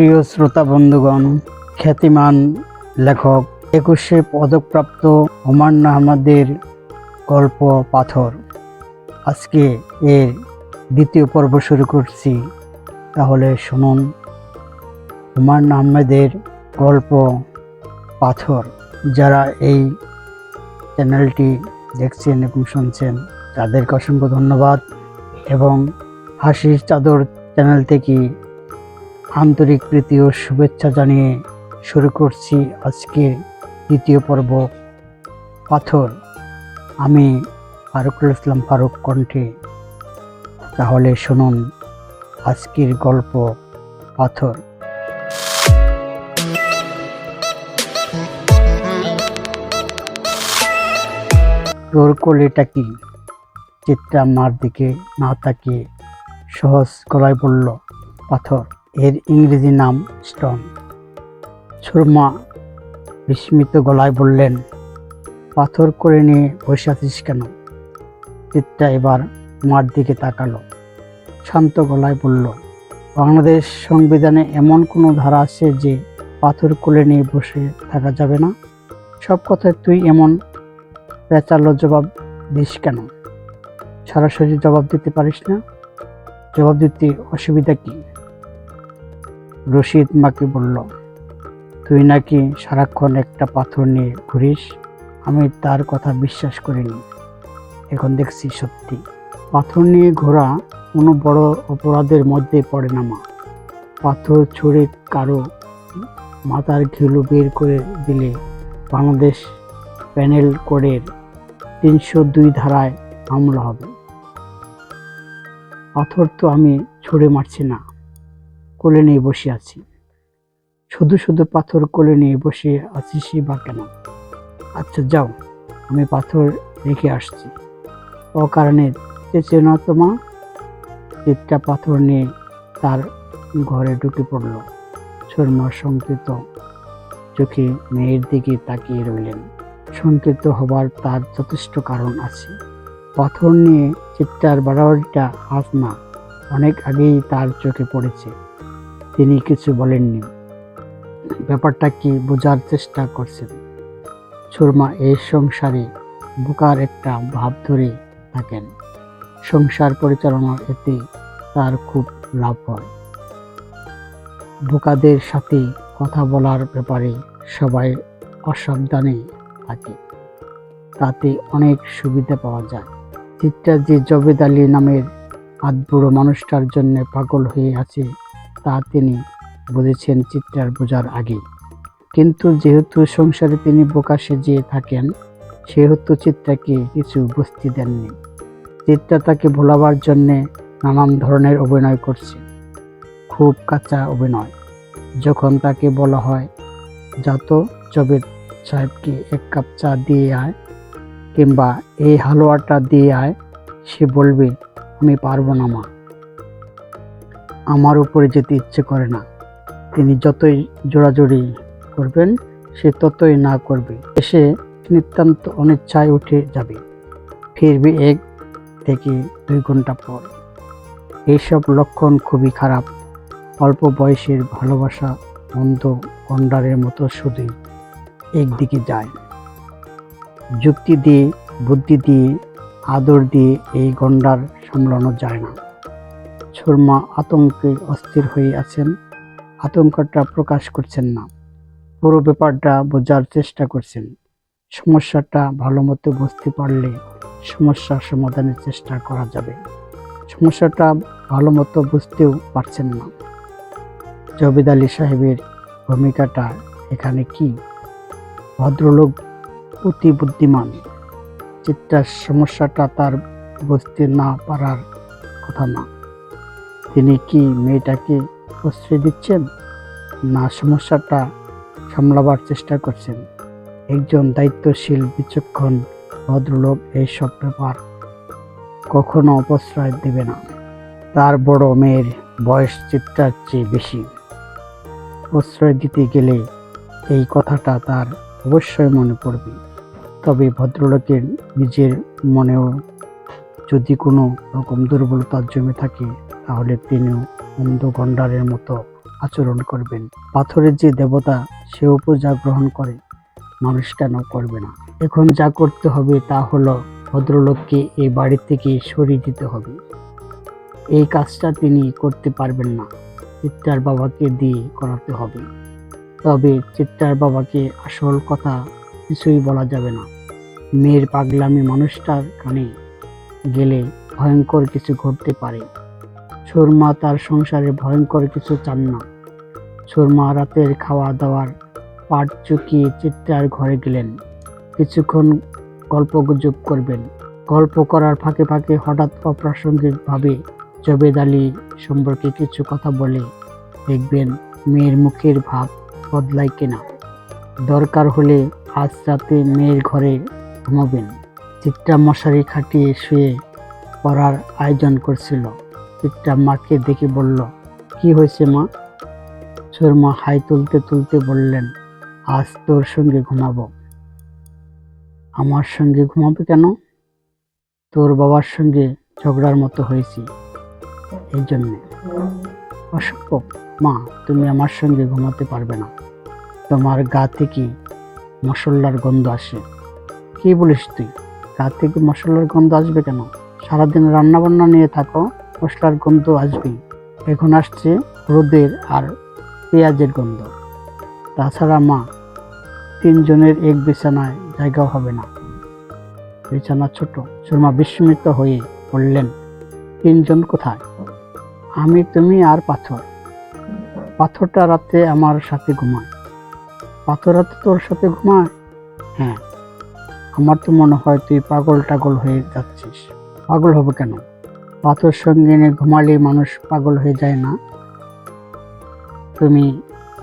প্রিয় শ্রোতা বন্ধুগণ, খ্যাতিমান লেখক, একুশে পদকপ্রাপ্ত হুমায়ুন আহমদের গল্প পাথর। আজকে এর দ্বিতীয় পর্ব শুরু করছি। তাহলে শুনুন হুমায়ুন আহমেদের গল্প পাথর। যারা এই চ্যানেলটি দেখছেন এবং শুনছেন, তাদেরকে অসংখ্য ধন্যবাদ এবং হাসির চাদর চ্যানেল থেকে আন্তরিক প্রীতি ও শুভেচ্ছা জানিয়ে শুরু করছি আজকের দ্বিতীয় পর্ব, পাথর। আমি ফারুকুল ইসলাম ফারুক কণ্ঠে। তাহলে শুনুন আজকের গল্প, পাথর। তোর কোলেটা কি? চিত্রা মার দিকে না তাকিয়ে সহজ গলায় বলল, পাথর। এর ইংরেজি নাম স্টোন সুরমা বিস্মিত গলায় বললেন, পাথর করে নিয়ে বসে আছিস কেন? চিত্রা এবার মার দিকে তাকালো। শান্ত গলায় বলল, বাংলাদেশ সংবিধানে এমন কোনো ধারা আছে যে পাথর কোলে নিয়ে বসে থাকা যাবে না? সব কথায় তুই এমন পেঁচালো জবাব দিস কেন? সরাসরি জবাব দিতে পারিস না? জবাব দিতে অসুবিধা কি? রশিদ মাকে বলল, তুই নাকি সারাক্ষণ একটা পাথর নিয়ে ঘুরিস? আমি তার কথা বিশ্বাস করিনি। এখন দেখছি সত্যি। পাথর নিয়ে ঘোরা কোনো বড় অপরাধের মধ্যে পড়ে না মা। পাথর ছুঁড়ে কারও মাথার ঘিলু বের করে দিলে বাংলাদেশ প্যানেল কোডের তিনশো দুই ধারায় হামলা হবে। পাথর তো আমি ছুঁড়ে মারছি না। কোলে নিয়ে বসে আছি। শুধু শুধু পাথর কোলে নিয়ে বসে আছিসই বা কেন? আচ্ছা যাও, আমি পাথর রেখে আসছি। ও কারণে চেঁচে না তোমা চিত্রা পাথর নিয়ে তার ঘরে ঢুকে পড়ল। শর্মা সংকৃত চোখে মেয়ের দিকে তাকিয়ে রইলেন। সংকৃত হবার তার যথেষ্ট কারণ আছে। পাথর নিয়ে চিত্রার বাড়াবাড়িটা আজ না। অনেক আগেই তার চোখে পড়েছে। তিনি কিছু বলেননি। ব্যাপারটা কি বোঝার চেষ্টা করছেন? সুরমা এই সংসারে বোকার একটা ভাব ধরে থাকেন। সংসার পরিচালনার এতে তার খুব লাভ হয়। বোকাদের সাথে কথা বলার ব্যাপারে সবাই অসাবধানে থাকে। তাতে অনেক সুবিধা পাওয়া যায়। চিত্রা যে জবেদ আলী নামের আধবুড়ো মানুষটার জন্য পাগল হয়ে আছে তা তিনি বুঝেছেন চিত্রার বোঝার আগে। কিন্তু যেহেতু সংসারে তিনি বোকা সেজে থাকেন, সেহেতু চিত্রাকে কিছু বুঝতে দেননি। চিত্রা তাকে ভোলাবার জন্যে নানান ধরনের অভিনয় করছে। খুব কাঁচা অভিনয়। যখন তাকে বলা হয়, যত জবেদ সাহেবকে এক কাপ চা দিয়ে আয়, কিংবা এই হালুয়াটা দিয়ে আয়, সে বলবে, আমি পারব না মা আমার উপরে যেতে ইচ্ছে করে না। তিনি যতই জোড়াজোড়ি করবেন, সে ততই না করবে। এসে নিতান্ত অনিচ্ছায় উঠে যাবে। ফিরবে এক থেকে দুই ঘণ্টা পর। এইসব লক্ষণ খুবই খারাপ। অল্প বয়সের ভালোবাসা অন্ধ গন্ডারের মতো শুধুই একদিকে যায়। যুক্তি দিয়ে, বুদ্ধি দিয়ে, আদর দিয়ে এই গন্ডার সামলানো যায় না। সুরমা আতঙ্কে অস্থির হয়ে আছেন। আতঙ্কটা প্রকাশ করছেন না। পুরো ব্যাপারটা বোঝার চেষ্টা করছেন। সমস্যাটা ভালো মতো বুঝতে পারলে সমস্যা সমাধানের চেষ্টা করা যাবে। সমস্যাটা ভালো মতো বুঝতেও পারছেন না। জবেদ আলী সাহেবের ভূমিকাটা এখানে কি? ভদ্রলোক অতি বুদ্ধিমান। চিত্রার সমস্যাটা তার বুঝতে না পারার কথা না। তিনি কি মেয়েটাকে প্রশ্রয় দিচ্ছেন? না, সমস্যাটা সামলাবার চেষ্টা করছেন। একজন দায়িত্বশীল, বিচক্ষণ ভদ্রলোক এইসব ব্যাপার কখনো অপশ্রয় দেবে না। তার বড় মেয়ের বয়স চিত্রার চেয়ে বেশি। প্রশ্রয় দিতে গেলে এই কথাটা তার অবশ্যই মনে পড়বে। তবে ভদ্রলোকের নিজের মনেও যদি কোনো রকম দুর্বলতা জমে থাকে তাহলে তিনিও অন্ধ গন্ডারের মতো আচরণ করবেন। পাথরের যে দেবতা, সেও পূজা গ্রহণ করে, মানুষ কেন করবে না? এখন যা করতে হবে তা হলো ভদ্রলোককে এই বাড়ি থেকে সরিয়ে দিতে হবে। এই কাজটা তিনি করতে পারবেন না। চিত্রার বাবাকে দিয়ে করাতে হবে। তবে চিত্রার বাবাকে আসল কথা কিছুই বলা যাবে না। মেয়ের পাগলামি মানুষটার কানে গেলে ভয়ঙ্কর কিছু ঘটতে পারে। সুরমা তার সংসারে ভয়ঙ্কর কিছু চান না। সুরমা রাতের খাওয়া দাওয়ার পাট চুকিয়ে চিত্রার ঘরে গেলেন। কিছুক্ষণ গল্প গুজব করবেন। গল্প করার ফাঁকে ফাঁকে হঠাৎ অপ্রাসঙ্গিকভাবে জবেদ আলী সম্পর্কে কিছু কথা বলে। দেখবেন মেয়ের মুখের ভাব বদলায় কিনা। দরকার হলে আজ রাতে মেয়ের ঘরে ঘুমাবেন। চিত্রা মশারি খাটিয়ে শুয়ে পড়ার আয়োজন করছিল। চিত্রা মাকে দেখে বলল, কি হয়েছে মা? সুরমা হাই তুলতে তুলতে বললেন, আজ তোর সঙ্গে ঘুমাবো। আমার সঙ্গে ঘুমাবে কেন? তোর বাবার সঙ্গে ঝগড়ার মতো হয়েছি। এই জন্যে। অসম্ভব মা, তুমি আমার সঙ্গে ঘুমাতে পারবে না। তোমার গা থেকে মশলার গন্ধ আসে। কি বলিস তুই? গা থেকে মশলার গন্ধ আসবে কেন? সারাদিন রান্না বান্না নিয়ে থাকো। মশলার গন্ধ আসবেই। এখন আসছে রোদের আর পেঁয়াজের গন্ধ। তাছাড়া মা, তিনজনের এক বিছানায় জায়গাও হবে না। বিছানা ছোট। সুরমা বিস্মিত হয়ে বললেন, তিনজন কোথায়? আমি, তুমি আর পাথর। পাথরটা রাতে আমার সাথে ঘুমায়। পাথর রাতে তোর সাথে ঘুমায়? হ্যাঁ। আমার তো মনে হয় তুই পাগল টাগল হয়ে যাচ্ছিস। পাগল হবে কেন? পাথর সঙ্গে নিয়ে ঘুমালে মানুষ পাগল হয়ে যায় না। তুমি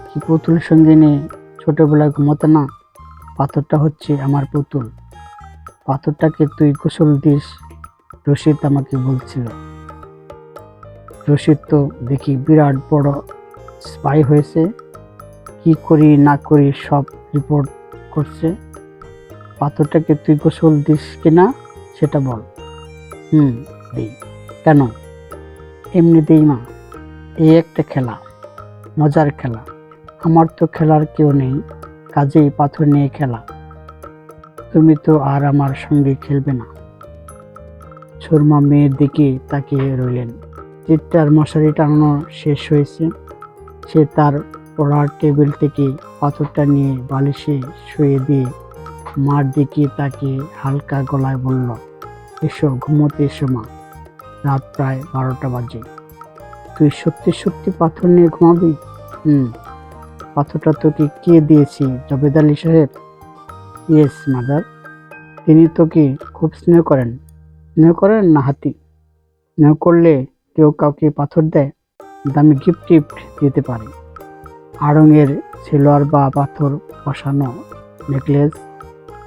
কি পুতুল সঙ্গে নিয়ে ছোটবেলায় ঘুমোতে না? পাথরটা হচ্ছে আমার পুতুল। পাথরটাকে তুই গোসল দিস, রশিদ আমাকে বলছিল। রশিদ তো দেখি বিরাট বড় স্পাই হয়েছে। কি করি না করি সব রিপোর্ট করছে। পাথরটাকে তুই গোসল দিস কিনা সেটা বল। হুম, দিই। কেন? এমনিতেই মা, এই একটা খেলা, মজার খেলা। আমার তো খেলার কেউ নেই, কাজেই পাথর নিয়ে খেলা। তুমি তো আর আমার সঙ্গে খেলবে না। সুরমা মেয়ের দিকে তাকিয়ে রইলেন। চিত্রার মশারি টানানো শেষ হয়েছে। সে তার পড়ার টেবিল থেকে পাথরটা নিয়ে বালিশে শুয়ে দিয়ে মার দিকে তাকিয়ে হালকা গলায় বলল, এসো, ঘুমোতে এসো মা। রাত প্রায় বারোটা বাজে। তুই সত্যি সত্যি পাথর নিয়ে ঘুমাবি? হুম। পাথরটা তোকে কে দিয়েছি জবেদ আলী সাহেব? ইয়েস মাদার তিনি তোকে খুব স্নেহ করেন। স্নেহ করেন না, হাতি? স্নেহ করলে কেউ কাউকে পাথর দেয়? দামি গিফট টিফট দিতে পারে। আড়ঙের সিলোয়ার বা পাথর বসানো নেকলেস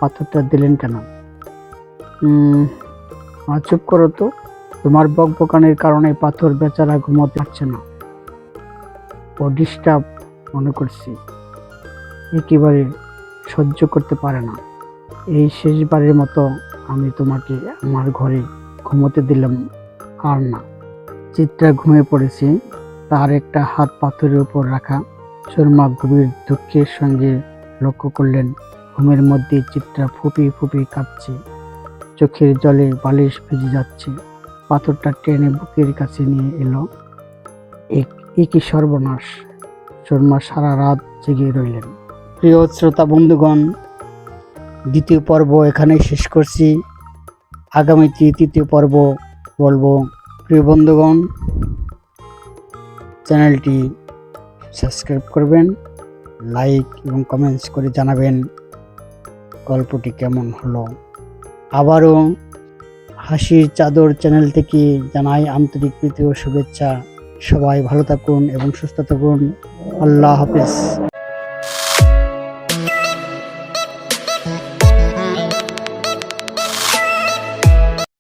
পাথরটা দিলেন কেন? চুপ করো তো। তোমার বকবকানির কারণে পাথর বেচারা ঘুমোতে পারছে না। ও ডিস্টার্ব মনে করছি। একেবারে সহ্য করতে পারে না। এই শেষবারের মতো আমি তোমাকে আমার ঘরে ঘুমোতে দিলাম। আর না, চিত্রা ঘুমিয়ে পড়েছে। তার একটা হাত পাথরের উপর রাখা শর্মা গভীর দুঃখের সঙ্গে লক্ষ্য করলেন। ঘুমের মধ্যে চিত্রা ফুপি ফুপি কাঁপছে। চোখের জলে বালিশ ভিজে যাচ্ছে। পাথরটা টেনে বুকের কাছে নিয়ে এলো। এক- একই সর্বনাশ। শর্মা সারা রাত জেগে রইলেন। প্রিয় শ্রোতা বন্ধুগণ, দ্বিতীয় পর্ব এখানেই শেষ করছি। আগামীতে তৃতীয় পর্ব বলব, প্রিয় বন্ধুগণ, চ্যানেলটি সাবস্ক্রাইব করবেন, লাইক এবং কমেন্টস করে জানাবেন গল্পটি কেমন হলো। আবারও হাসির চাদর চ্যানেল থেকে জানাই আন্তরিক প্রীতি ও শুভেচ্ছা। সবাই ভালো থাকুন এবং সুস্থ থাকুন। আল্লাহ হাফিজ।